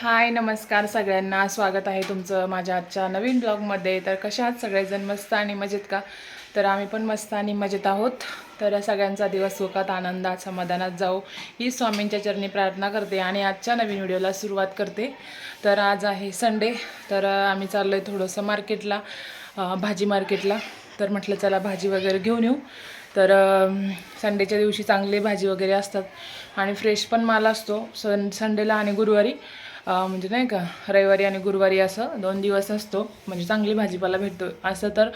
हाय नमस्कार सगळ्यांना. स्वागत आहे तुमचं माझ्या आजच्या नवीन ब्लॉगमध्ये. तर कशा आहात सगळेजण? मस्त आणि मजेत का? तर आम्ही पण मस्त आणि मजेत आहोत. तर सगळ्यांचा दिवस सुखात आनंदात समाधानात जाऊ ही स्वामींच्या चरणी प्रार्थना करते आणि आजच्या नवीन व्हिडिओला सुरुवात करते. तर आज आहे संडे. तर आम्ही चाललो आहे थोडंसं मार्केटला भाजी मार्केटला. तर म्हटलं चला भाजी वगैरे घेऊन येऊ. तर संडेच्या दिवशी चांगली भाजी वगैरे असतात. आणि फ्रेश पण माल असतो. सन संडेला आणि गुरुवारी. म्हणजे नाही का रविवारी आणि गुरुवारी असं दोन दिवस असतो. म्हणजे चांगली भाजीपाला भेटतो. असं तर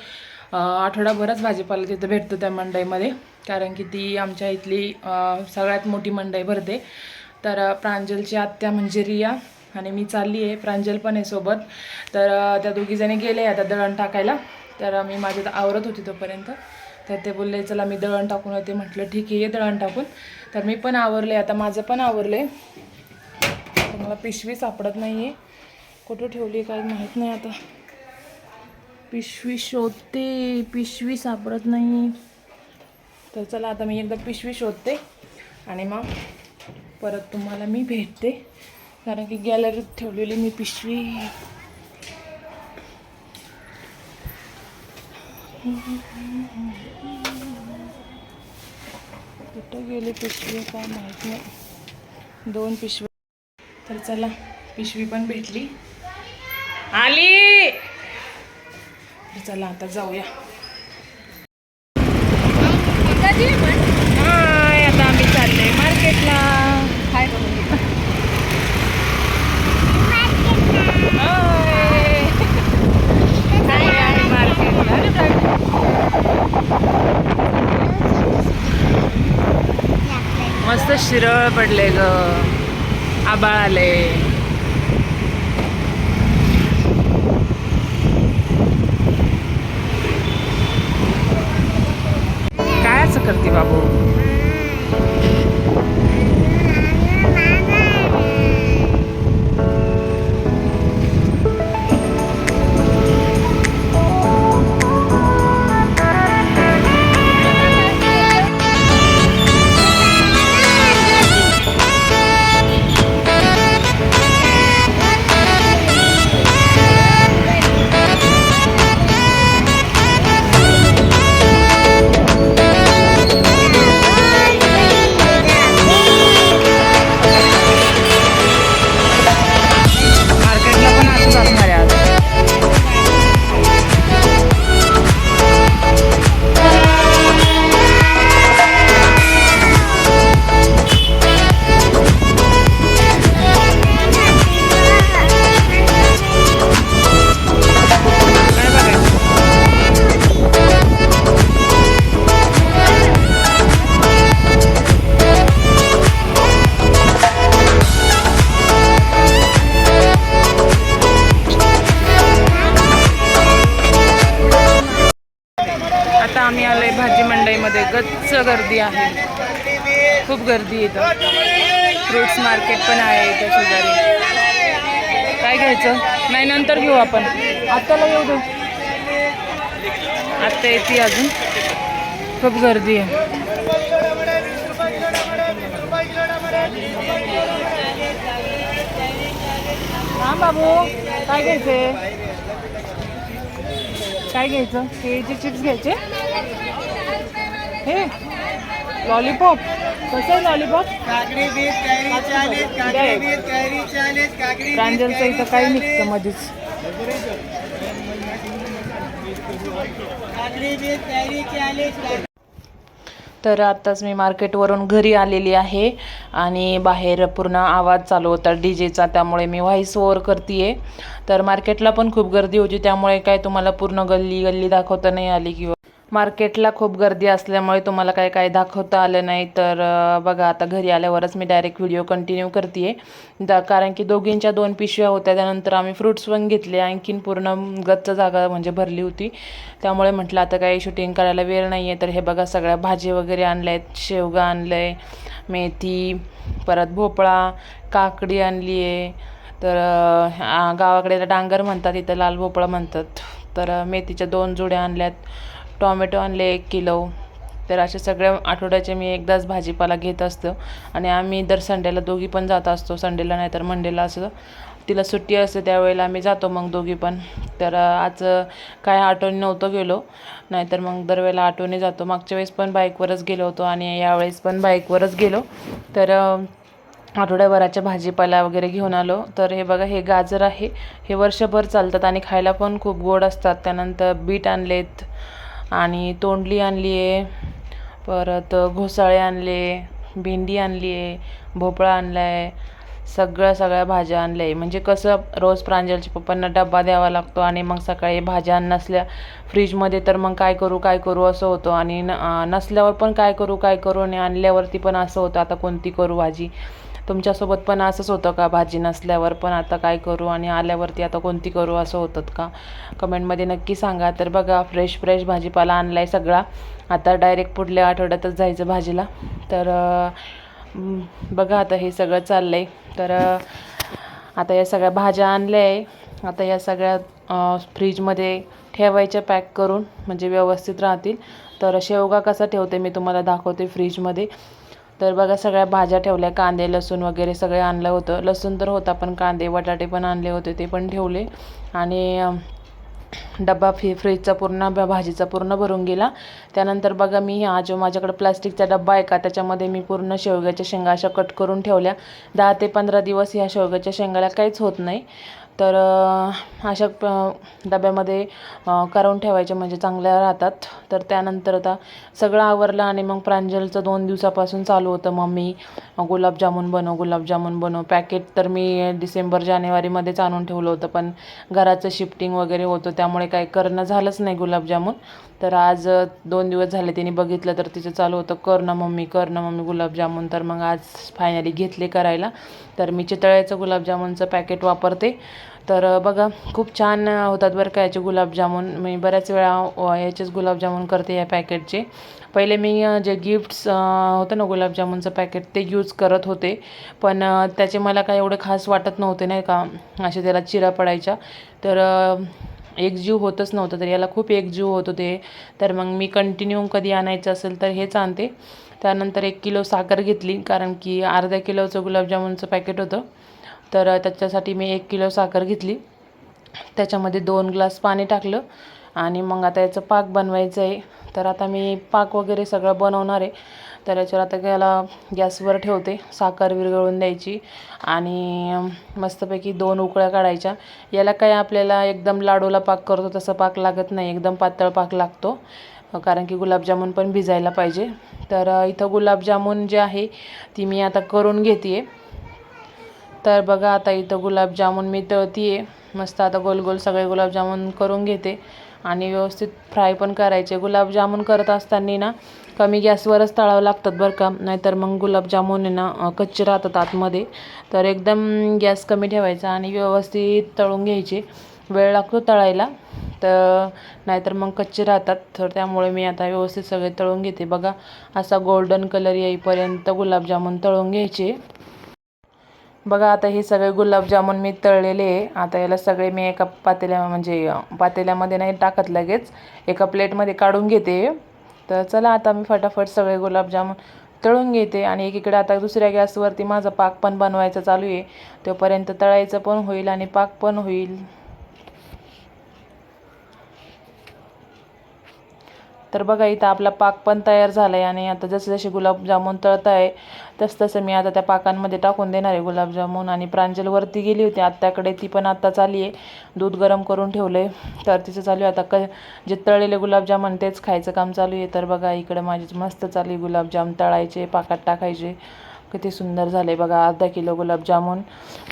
आठवडाभरच भाजीपाला तिथं भेटतो त्या मंडईमध्ये. कारण की ती आमच्या इथली सगळ्यात मोठी मंडई भरते. तर प्रांजलची आत्या म्हणजे रिया आणि मी चालली आहे. प्रांजल पण आहे सोबत. तर त्या दोघीजणी गेले आता दळण टाकायला. तर मी माझ्या आवरत होती तोपर्यंत. तर ते बोलले चला मी दळण टाकून येते. म्हटलं ठीक आहे दळण टाकून. तर मी पण आवरले. आता माझं पण आवरले मला पिशवी सापडत नाही आहे कुठं ठेवली आहे काय माहीत नाही आता. पिशवी शोधते पिशवी सापडत नाही. तर चला आता मी एकदा पिशवी शोधते आणि मग परत तुम्हाला मी भेटते. कारण की गॅलरीत ठेवलेली मी पिशवी. कुठं गेली पिशवी काय माहीत नाही. दोन पिशवी तर चला पिशवी पण भेटली. आली! तर चला आता जाऊया. हाय आता आम्ही चालले मार्केटला. हाय. हाय. चालले आहे मार्केटला. मस्त शिरळ पडले ग. Ah, आबाळ आले काय असं करते बाबू? आम्ही आलोय भाजी मंडईमध्ये. गच्च गर्दी आहे. खूप गर्दी आहे इथं. फ्रुट्स मार्केट पण आहे इथं शेजारी. काय घ्यायचं? नाही नंतर घेऊ आपण. आत्ताला येऊ दे. आत्ता येते अजून. खूप गर्दी आहे. हा बाबू. काय घ्यायचे काय घ्यायचं? केळीचे चिप्स घ्यायचे? हे लॉलीपॉप कसं आहे लॉलीपॉप काकडी बीट कैरी चालीस काकडी बीट कैरी चालीस काकडी प्रांजलचं इथं काय निघतं मध्येच काकडी बीट कैरी चालीस तर आत्ताच मी मार्केटवरून घरी आलेली आहे आणि बाहेर पूर्ण आवाज चालू होता डी जेचा त्यामुळे मी व्हॉइस ओव्हर करते तर मार्केटला पण खूप गर्दी होती त्यामुळे काय तुम्हाला पूर्ण गल्ली गल्ली दाखवता नाही आली किंवा मार्केटला खूप गर्दी असल्यामुळे तुम्हाला काय काय दाखवता आलं नाही. तर बघा आता घरी आल्यावरच मी डायरेक्ट व्हिडिओ कंटिन्यू करते दा कारण की दोघींच्या दोन पिशव्या होत्या. त्यानंतर आम्ही फ्रुट्स पण घेतले. आणखीन पूर्ण गच्च जागा म्हणजे भरली होती. त्यामुळे म्हटलं आता काही शूटिंग करायला वेळ नाही आहे तर हे बघा सगळ्या भाजी वगैरे आणल्या आहेत शेवगा आणलं आहे मेथी परत भोपळा काकडी आणली आहे तर गावाकडे डांगर म्हणतात इथं लाल भोपळा म्हणतात. तर मेथीच्या दोन जुड्या आणल्यात. टॉमॅटो आणले एक किलो. तर अशा सगळ्या आठवड्याचे मी एकदाच भाजीपाला घेत असतो. आणि आम्ही दर संडेला दोघी पण जात असतो. संडेला नाही तर मंडेला असं तिला सुट्टी असते त्यावेळेला आम्ही जातो मग दोघी पण. तर आज काय आठवणी नव्हतं गेलो. नाहीतर मग दरवेळेला आठवणी जातो. मागच्या वेळेस पण बाईकवरच गेलो होतो आणि यावेळेस पण बाईकवरच गेलो. तर आठवड्याभराच्या भाजीपाला वगैरे घेऊन आलो. तर हे बघा हे गाजर आहे. हे वर्षभर चालतात आणि खायला पण खूप गोड असतात. त्यानंतर बीट आणलेत. आणि तोंडली आणली आहे. परत घोसाळे आणले भेंडी आणली आहे भोपळा आणला आहे सगळ्या सगळ्या भाज्या आणल्या. आहे म्हणजे कसं रोज प्रांजलच्या पप्पांना डब्बा द्यावा लागतो आणि मग सकाळी भाज्या नसल्या फ्रीजमध्ये तर मग काय करू काय करू असं होतं. आणि न नसल्यावर पण काय करू काय करू आणि आणल्यावरती पण असं होतं. आता कोणती करू भाजी? तुमच्यासोबत पण असंच होतं का? भाजी नसल्यावर पण आता काय करू आणि आल्यावरती आता कोणती करू असं होतं का? कमेंटमध्ये नक्की सांगा. तर बघा फ्रेश फ्रेश भाजीपाला आणला आहे सगळा. आता डायरेक्ट पुढल्या आठवड्यातच जायचं भाजीला. तर बघा आता हे सगळं चाललं आहे तर आता या सगळ्या भाज्या आणल्या आहे. आता या सगळ्या फ्रीजमध्ये ठेवायच्या पॅक करून म्हणजे व्यवस्थित राहतील. तर शेवगा कसा ठेवते मी तुम्हाला दाखवते फ्रीजमध्ये. तर बघा सगळ्या भाज्या ठेवल्या कांदे लसूण वगैरे सगळे आणलं होतं. लसूण तर होता पण कांदे बटाटे पण आणले होते ते पण ठेवले. आणि डबा डब्बा फ्री फ्रीजचा पूर्ण भाजीचा पूर्ण भरून गेला. त्यानंतर बघा मी हा जो माझ्याकडे प्लास्टिकचा डब्बा आहे का त्याच्यामध्ये मी पूर्ण शेवग्याच्या शेंगा अशा कट करून ठेवल्या. दहा ते पंधरा दिवस ह्या शेवग्याच्या शेंगाला काहीच होत नाही. तर अशा प- डब्यामध्ये करून ठेवायचे म्हणजे चांगल्या राहतात. तर त्यानंतर आता सगळं आवरलं आणि मग प्रांजलचं दोन दिवसापासून चालू होतं मम्मी. गुलाबजामुन बनव गुलाबजामुन बनव. पॅकेट तर मी डिसेंबर जानेवारीमध्येच आणून ठेवलं होतं पण घराचं शिफ्टिंग वगैरे होतं त्यामुळे काही करणं झालंच नाही गुलाबजामुन. तर आज दोन दिवस झाले तिने बघितलं तर तिचं चालू होतं कर ना मम्मी कर ना मम्मी गुलाबजामुन. तर मग आज फायनली घेतले करायला. तर मी चितळ्याचं गुलाबजामुनचं पॅकेट वापरते. तर बघा खूप छान होतात बरं का याचे गुलाबजामुन. मी बऱ्याच वेळा याचेच गुलाबजामुन करते या पॅकेटचे. पहिले मी जे गिफ्ट्स होतं ना गुलाबजामुनचं पॅकेट ते यूज करत होते. पण त्याचे मला काय एवढे खास वाटत नव्हते नाही का असे त्याला चिरा पडायच्या. तर एकजीव होतच नव्हतं तर याला खूप एकजीव होत होते. तर मग मी कंटिन्यू कधी आणायचं असेल तर हेच आणते. त्यानंतर एक किलो साखर घेतली कारण की अर्ध्या किलोचं गुलाबजामुनचं पॅकेट होतं. तर त्याच्यासाठी मी एक किलो साखर घेतली. त्याच्यामध्ये दोन ग्लास पाणी टाकलं आणि मग आता याचं पाक बनवायचं आहे तर आता मी पाक वगैरे सगळं बनवणार आहे. तर याच्यावर आता याला गॅसवर ठेवते. साखर विरघळून द्यायची आणि मस्तपैकी दोन उकळ्या काढायच्या. याला काय आपल्याला एकदम लाडूला पाक करतो तसं पाक लागत नाही. एकदम पातळ पाक लागतो. कारण की गुलाबजामुन पण भिजायला पाहिजे. तर इथं गुलाबजामुन जे आहे ती मी आता करून घेते आहे तर बघा आता इथं गुलाबजामुन मी तळती आहे मस्त आता गोल गोल सगळे गुलाबजामुन करून घेते. आणि व्यवस्थित फ्राय पण करायचे. गुलाबजामुन करत असताना ना कमी गॅसवरच तळावं लागतात बरं का. नाहीतर मग गुलाबजामुन आहे ना कच्चे राहतात आतमध्ये. तर एकदम गॅस कमी ठेवायचा आणि व्यवस्थित तळून घ्यायचे. वेळ लागतो तळायला. तर नाहीतर मग कच्चे राहतात. तर त्यामुळे मी आता व्यवस्थित सगळे तळून घेते. बघा असा गोल्डन कलर येईपर्यंत गुलाबजामुन तळून घ्यायचे. बघा आता हे सगळे गुलाबजामुन मी तळलेले आहे. आता याला सगळे मी एका पातेल्या म्हणजे पातेल्यामध्ये नाही टाकत लगेच. एका प्लेटमध्ये काढून घेते. तर चला आता मी फटाफट सगळे गुलाबजामुन तळून घेते. आणि एकीकडे आता दुसऱ्या गॅसवरती माझा पाक पण बनवायचा चालू आहे. तोपर्यंत तळायचं पण होईल आणि पाक पण होईल. तर बघा इथं आपला पाक पण तयार झाला आहे आणि आता जसे जसे गुलाबजामुन तळत आहे तसं तसं मी आता त्या पाकांमध्ये टाकून देणार आहे गुलाबजामून. आणि प्रांजल वरती गेली होती आत्याकडे ती पण आत्ता चाली आहे. दूध गरम करून ठेवलं आहे तर तिचं चालू आहे. आता क जे तळलेले गुलाबजामून तेच खायचं काम चालू आहे. तर बघा इकडं माझी मस्त चालू आहे गुलाबजाम तळायचे पाकात टाकायचे. किती सुंदर झाले बघा अर्धा किलो गुलाबजामून.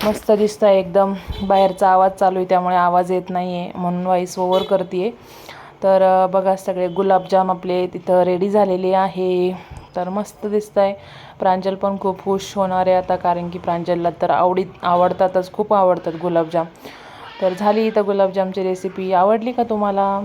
मस्त दिसतं आहे एकदम. बाहेरचा आवाज चालू आहे त्यामुळे आवाज येत नाही आहे म्हणून वॉईस ओवर करते आहे तर बघा सगळे गुलाबजाम आपले तिथं रेडी झालेले आहे. तर मस्त दिसत आहे प्रांजल पण खूप खुश होणार आहे आता कारण की प्रांजलला तर आवडीत आवडतातच खूप आवडतात गुलाबजाम. तर झाली इथं गुलाबजामची रेसिपी आवडली का तुम्हाला?